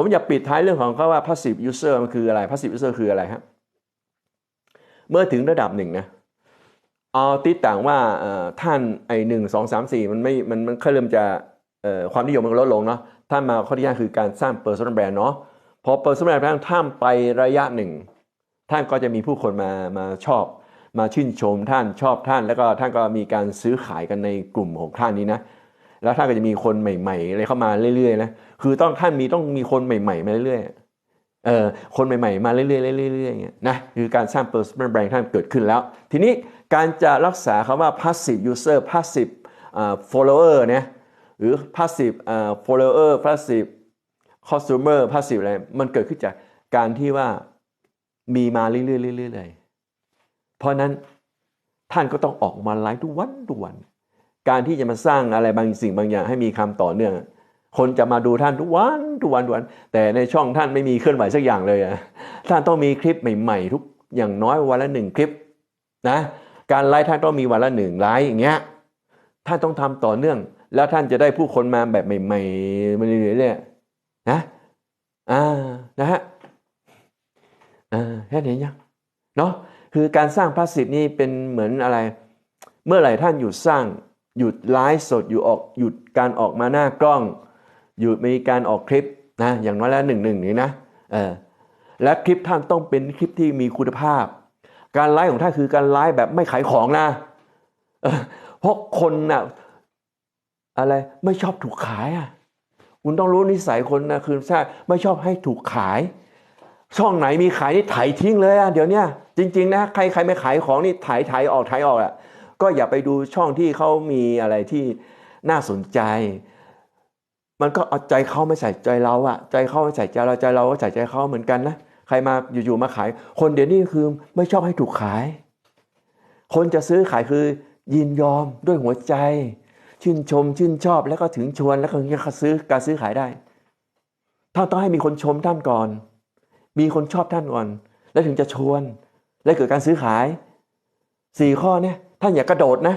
ผมอยากปิดท้ายเรื่องของเขาว่า passive user มันคืออะไร passive user คืออะไรครับเมื่อถึงระดับหนึ่งนะเอาติดต่างว่าท่านไอหนึ่งสองสามสี่มันไม่มันมันค่อยเริ่มจะความนิยมมันลดลงเนาะท่านมาข้อที่ห้าคือการสร้าง personal brand เนาะพอ personal brand ท่านไประยะหนึ่ง ท่านก็จะมีผู้คนมามาชอบ มาชื่นชมท่านชอบท่าน แล้วก็ท่านก็มีการซื้อขายกันในกลุ่มของท่านนี้นะ แล้วท่านก็จะมีคนใหม่ๆอะไรเข้ามาเรื่อยๆนะคือต้องท่านมีต้องมีคนใหม่ๆมาเรื่อยๆเออคนใหม่ๆมาเรื่อยๆเรื่อยๆเรื่อย่างเงี้ยนะคือการสร้าง personal brand ท่านเกิดขึ้นแล้ว ทีนี้การจะรักษาคำว่า passive user passive อ่า follower เนี่ยหรือ passive อ่า follower passive consumer passive อะไรมันเกิดขึ้นจากการที่ว่ามีมาเรื่อยๆเรื่อยๆเลยเพราะนั้นท่านก็ต้องออกมาไลฟ์ทุกวันทุกวัน การที่จะมาสร้างอะไรบางสิ่งบางอย่างให้มีคำต่อเนื่อง คนจะมาดูท่านทุกวันทุกวันทุกวัน แต่ในช่องท่านไม่มีเคลื่อนไหวสักอย่างเลยอะท่านต้องมีคลิปใหม่ๆ ทุกอย่างน้อยวันละหนึ่งคลิปนะการไลฟ์ท่านต้องมีวันละหนึ่งไลฟ์อย่างเงี้ยท่านต้องทำต่อเนื่อง แล้วท่านจะได้ผู้คนมาแบบใหม่ๆมาเรื่อยๆนะอ่านะฮะอ่าแค่นี้ยังเนาะคือการสร้างพาสซีฟนี่เป็นเหมือนอะไร เมื่อไหร่ท่านหยุดสร้าง หยุดไลฟ์สดอยู่ออกหยุดการออกมาหน้ากล้อง หยุดมีการออกคลิปนะอย่างน้อยแล้วหนึ่งหนึ่งนี้นะเออและคลิปท่านต้องเป็นคลิปที่มีคุณภาพ การไลฟ์ของท่านคือการไลฟ์แบบไม่ขายของนะเเพราะคนน่ะอะไรไม่ชอบถูกขายอะคุณต้องรู้นิสัยคนนะคือใช่ไม่ชอบให้ถูกขายช่องไหนมีขายนี่ถ่ายทิ้งเลยอะเดี๋ยวนี้จริง ๆ นะใครใครไม่ขายของนี่ถ่ายถ่ายออกถ่ายออกอะ ก็อย่าไปดูช่องที่เขามีอะไรที่น่าสนใจ มันก็เอาใจเขาไม่ใส่ใจเราอะใจเขาไม่ใส่ใจเราใจเราก็ใส่ใจเขาเหมือนกันนะใครมาอยู่ๆมาขาย คนเดี๋ยวนี้คือไม่ชอบให้ถูกขาย คนจะซื้อขายคือยินยอมด้วยหัวใจ ชื่นชมชื่นชอบแล้วก็ถึงชวนแล้วก็ถึงจะซื้อการซื้อขายได้ท่านต้องให้มีคนชมท่านก่อน มีคนชอบท่านก่อน แล้วถึงจะชวน และเกิดการซื้อขายสี่ข้อเนี่ย ท่านอย่ากระโดดนะ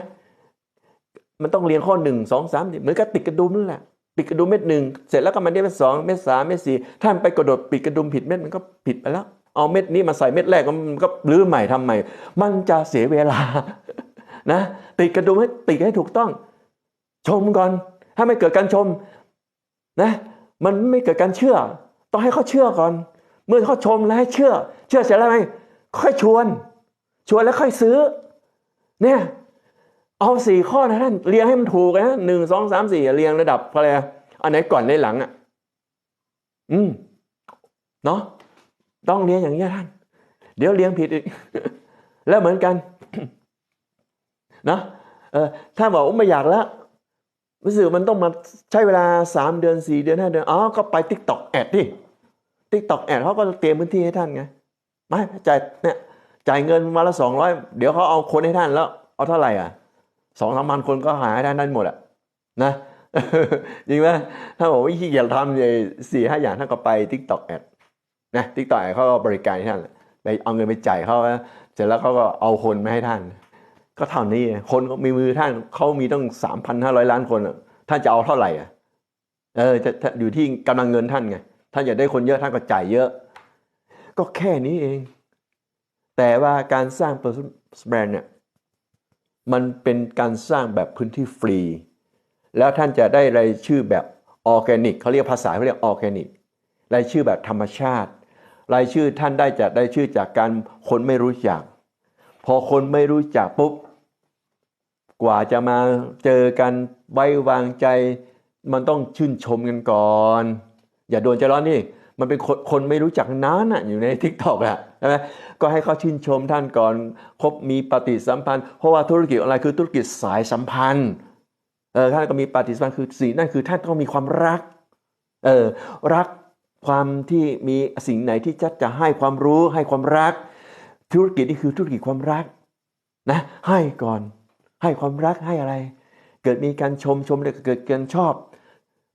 มันต้องเรียนข้อหนึ่งสองสามเหมือนกับติดกระดุมนั่นแหละปิดกระดุมเม็ดหนึ่งเสร็จแล้วก็มันได้เม็ดสองเม็ดสามเม็ดสี่ท่านไปกระโดดปิดกระดุมผิดเม็ดมันก็ผิดไปแล้ว เอาเม็ดนี้มาใส่เม็ดแรกมันก็รื้อใหม่ทำใหม่ มันจะเสียเวลานะติดกระดุมให้ติดให้ถูกต้อง ชมก่อน ถ้าไม่เกิดการชมนะ มันไม่เกิดการเชื่อ ต้องให้เขาเชื่อก่อน เมื่อเขาชมแล้วให้เชื่อ เชื่อเสร็จแล้วไงค่อยชวน ชวนแล้วค่อยซื้อ เนี่ยเอาสี่ข้อนะท่านเรียงให้มันถูกนะหนึ่งสองสามสี่เรียงระดับอะไรอันไหนก่อนในหลังอะ อืมเนาะต้องเรียงอย่างนี้ท่าน เดี๋ยวเรียงผิดอีก แล้วเหมือนกันเนาะเออถ้าบอกว่าไม่อยากแล้วรู้สึกมันต้องมาใช้เวลาสามเดือนสี่เดือนห้าเดือนอ๋อก็ไปทิกต็อกแอดดิทิกต็อกแอดเขาก็เตรียมพื้นที่ให้ท่านไงไม่จ่ายเนี่ย จ่ายเงินวันละสองร้อยเดี๋ยวเขาเอาคนให้ท่านแล้ว เอาเท่าไหร่อะสองสามพันคนก็หาให้ท่านได้หมดอะนะจริงไหมถ้าบอกว่าขี้เกียจทำเลยสี่ห้าอย่างท่านก็ไปทิกตอกแอดนะทิกตอกแอดเขาก็บริการให้ท่านไปเอาเงินไปจ่ายเขาเสร็จแล้วเขาก็เอาคนมาให้ท่าน ก็เท่านี้คนมีมือท่านเขามีตั้งสามพันห้าร้อยล้านคนท่านจะเอาเท่าไหร่อะเออจะจะอยู่ที่กำลังเงินท่านไงท่านอยากได้คนเยอะท่านก็จ่ายเยอะ ก็แค่นี้เอง แต่ว่าการสร้าง personal brand เนี่ยมันเป็นการสร้างแบบพื้นที่ฟรี แล้วท่านจะได้รายชื่อแบบออร์แกนิกเขาเรียกภาษาเขาเรียกออร์แกนิกรายชื่อแบบธรรมชาติ รายชื่อท่านได้จะได้ชื่อจากการคนไม่รู้จัก พอคนไม่รู้จักปุ๊บกว่าจะมาเจอกันไว้วางใจ มันต้องชื่นชมกันก่อน อย่าโดนใจร้อนนี่ มันเป็นคนคนไม่รู้จักนั้นอะอยู่ในทิกตอกอะใช่ไหมก็ให้เขาชื่นชมท่านก่อนคบมีปฏิสัมพันธ์ เพราะว่าธุรกิจออนไลน์คือธุรกิจสายสัมพันธ์เออท่านก็มีปฏิสัมพันธ์คือสิ่งนั่นคือท่านต้องมีความรักเออรักความที่มีสิ่งไหนที่จะจะให้ความรู้ให้ความรัก ธุรกิจนี่คือธุรกิจความรักนะให้ก่อนให้ความรักให้อะไร เกิดมีการชมชมแล้วก็เกิดการชอบ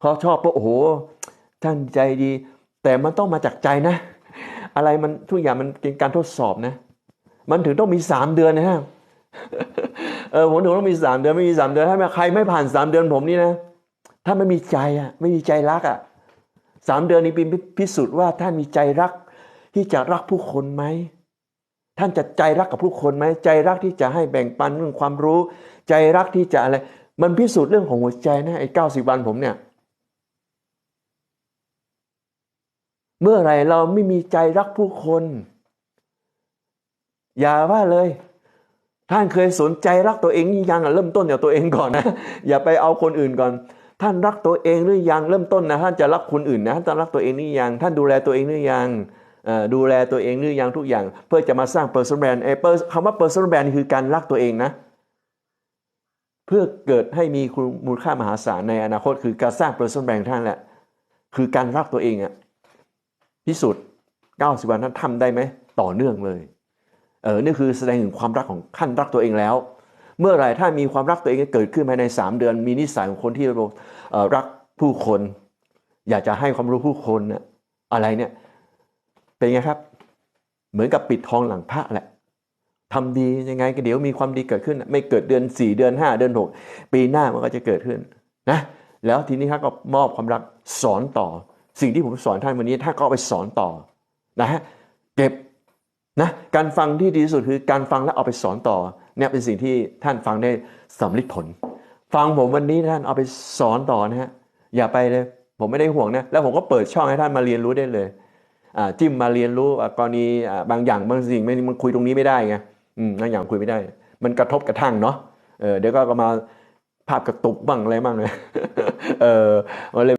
พอชอบปุ๊บโอ้โหท่านใจดี แต่มันต้องมาจากใจนะ อะไรมันทุกอย่างมันเป็นการทดสอบนะ มันถึงต้องมีสามเดือนนะฮะเออผมถึงต้องมีสามเดือนไม่มีสามเดือนถ้าใครไม่ผ่านสามเดือนผมนี่นะถ้าไม่มีใจอะ ไม่มีใจรักอะสามเดือนนี้เป็นพิสูจน์ว่าท่านมีใจรักที่จะรักผู้คนไหมท่านจะใจรักกับผู้คนไหมใจรักที่จะให้แบ่งปันเรื่องความรู้ ใจรักที่จะอะไร มันพิสูจน์เรื่องของหัวใจนะไอ้เก้าสิบวันผมเนี่ย เมื่อไหร่เราไม่มีใจรักผู้คน อย่าว่าเลย ท่านเคยสนใจรักตัวเองนี่ยังเริ่มต้นจากตัวเองก่อนนะอย่าไปเอาคนอื่นก่อน ท่านรักตัวเองหรือยังเริ่มต้นนะท่านจะรักคนอื่นนะท่านรักตัวเองหรือยังท่านดูแลตัวเองหรือยังดูแลตัวเองหรือยังทุกอย่าง เพื่อจะมาสร้าง personal brand ไอ้ per- คำว่า personal brand คือการรักตัวเองนะเพื่อเกิดให้มีคุณมูลค่ามหาศาลในอนาคต คือการสร้าง personal brand ท่านแหละ คือการรักตัวเองอะ พิสูจน์90 วันท่านทำได้ไหมต่อเนื่องเลยเออนี่คือแสดงถึงความรักของท่านรักตัวเองแล้ว เมื่อไหร่ถ้ามีความรักตัวเองเกิดขึ้นภายใน 3 เดือน มีนิสัยของคนที่รักผู้คน อยากจะให้ความรู้ผู้คนน่ะอะไรเนี่ยเป็นไงครับ เหมือนกับปิดทองหลังพระแหละทำดียังไงก็เดี๋ยวมีความดีเกิดขึ้น ไม่เกิดเดือน 4 เดือน 5 เดือน 6 ปีหน้ามันก็จะเกิดขึ้นนะแล้วทีนี้ครับก็มอบความรักสอนต่อ สิ่งที่ผมสอนท่านวันนี้ท่านก็ไปสอนต่อนะฮะเก็บนะการฟังที่ดีที่สุดคือการฟังแล้วเอาไปสอนต่อเนี่ยเป็นสิ่งที่ท่านฟังได้สำลิดผล ฟังผมวันนี้ท่านเอาไปสอนต่อนะฮะอย่าไปเลย ผมไม่ได้ห่วงนะแล้วผมก็เปิดช่องให้ท่านมาเรียนรู้ได้เลยจิ้มมาเรียนรู้กรณีบางอย่างบางสิ่งไม่มันคุยตรงนี้ไม่ได้ไงบางอย่างคุยไม่ได้ มันกระทบกระทั่งเนาะเเดี๋ยวก็มาภาพกระตุกบ้างอะไรบ้างเลยเออเลย